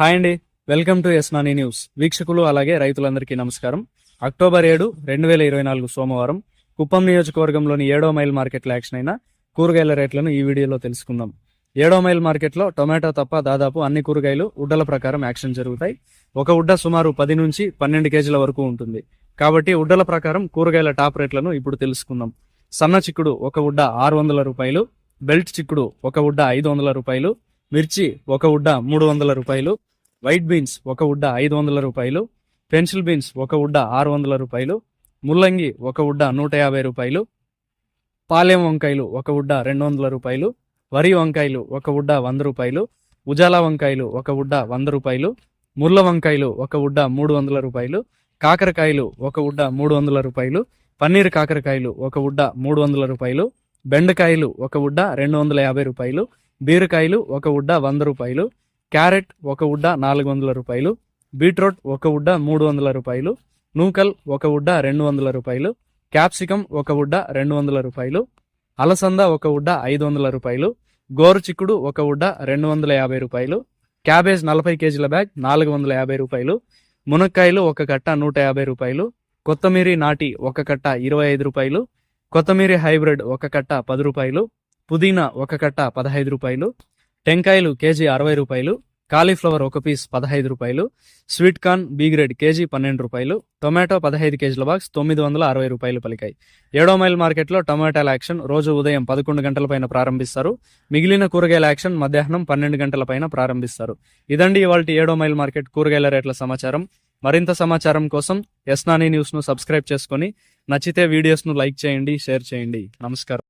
Hi అండి. Welcome to ఎస్నాని news. వీక్షకులు అలాగే రైతులందరికీ నమస్కారం. అక్టోబర్ ఏడు రెండు వేల ఇరవై నాలుగు సోమవారం కుప్పం నియోజకవర్గంలోని ఏడో మైల్ మార్కెట్లో యాక్షన్ అయిన కూరగాయల రేట్లను ఈ వీడియోలో తెలుసుకుందాం. ఏడో మైల్ మార్కెట్లో టొమాటో తప్ప దాదాపు అన్ని కూరగాయలు ఉడ్డల ప్రకారం యాక్షన్ జరుగుతాయి. ఒక ఉడ్డ సుమారు పది నుంచి పన్నెండు కేజీల వరకు ఉంటుంది. కాబట్టి ఉడ్డల ప్రకారం కూరగాయల టాప్ రేట్లను ఇప్పుడు తెలుసుకుందాం. సన్న చిక్కుడు ఒక ఉడ్డ ఆరు వందల రూపాయలు బెల్ట్ చిక్కుడు ఒక ఉడ్డ ఐదు వందల రూపాయలు మిర్చి ఒక ఉడ్డ మూడు వందల రూపాయలు వైట్ బీన్స్ ఒక ఉడ్డ ఐదు వందల రూపాయలు పెన్సిల్ బీన్స్ ఒక ఉడ్డ ఆరు వందల రూపాయలు ముల్లంగి ఒక ఉడ్డ నూట యాభై రూపాయలు పాలెం వంకాయలు ఒక ఉడ్డ రెండు వందల రూపాయలు వరి వంకాయలు ఒక ఉడ్డ వంద రూపాయలు ఉజాలా వంకాయలు ఒక ఉడ్డ వంద రూపాయలు ముర్ల వంకాయలు ఒక ఉడ్డ మూడు వందల రూపాయలు కాకరకాయలు ఒక ఉడ్డ మూడు వందల రూపాయలు పన్నీర్ కాకరకాయలు ఒక ఉడ్డ మూడు వందల రూపాయలు బెండకాయలు ఒక ఉడ్డ రెండు వందల యాభై రూపాయలు బీరకాయలు ఒక ఉడ్డ వంద రూపాయలు క్యారెట్ ఒక ఉడ్డ నాలుగు వందల రూపాయలు బీట్రూట్ ఒక ఉడ్డ మూడు వందల రూపాయలు నూకల్ ఒక ఉడ్డ రెండు వందల రూపాయలు క్యాప్సికం ఒక ఉడ్డ రెండు వందల రూపాయలు అలసంద ఒక ఉడ్డ ఐదు వందల రూపాయలు గోరు చిక్కుడు ఒక ఉడ్డ రెండు వందల యాభై రూపాయలు క్యాబేజ్ నలభై కేజీల బ్యాగ్ నాలుగు వందల యాభై రూపాయలు మునక్కాయలు ఒక కట్ట నూట యాభై రూపాయలు కొత్తమీరి నాటి ఒక కట్ట ఇరవై ఐదు రూపాయలు కొత్తమీరి హైబ్రిడ్ ఒక కట్ట పది రూపాయలు పుదీనా ఒక కట్ట పదహైదు రూపాయలు టెంకాయలు కేజీ అరవై రూపాయలు కాలీఫ్లవర్ ఒక పీస్ పదహైదు రూపాయలు sweet corn B grade KG పన్నెండు రూపాయలు టొమాటో పదహైదు కేజీల బాక్స్ తొమ్మిది వందల అరవై రూపాయలు పలికాయి. ఏడో మైల్ మార్కెట్లో టొమాటోల యాక్షన్ రోజు ఉదయం పదకొండు గంటల పైన ప్రారంభిస్తారు. మిగిలిన కూరగాయల యాక్షన్ మధ్యాహ్నం పన్నెండు గంటల పైన ప్రారంభిస్తారు. ఇదండి ఇవాళ ఏడో మైల్ మార్కెట్ కూరగాయల రేట్ల సమాచారం. మరింత సమాచారం కోసం ఎస్నాని న్యూస్ను సబ్స్క్రైబ్ చేసుకొని నచ్చితే వీడియోస్ను లైక్ చేయండి షేర్ చేయండి. నమస్కారం.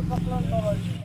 কখনো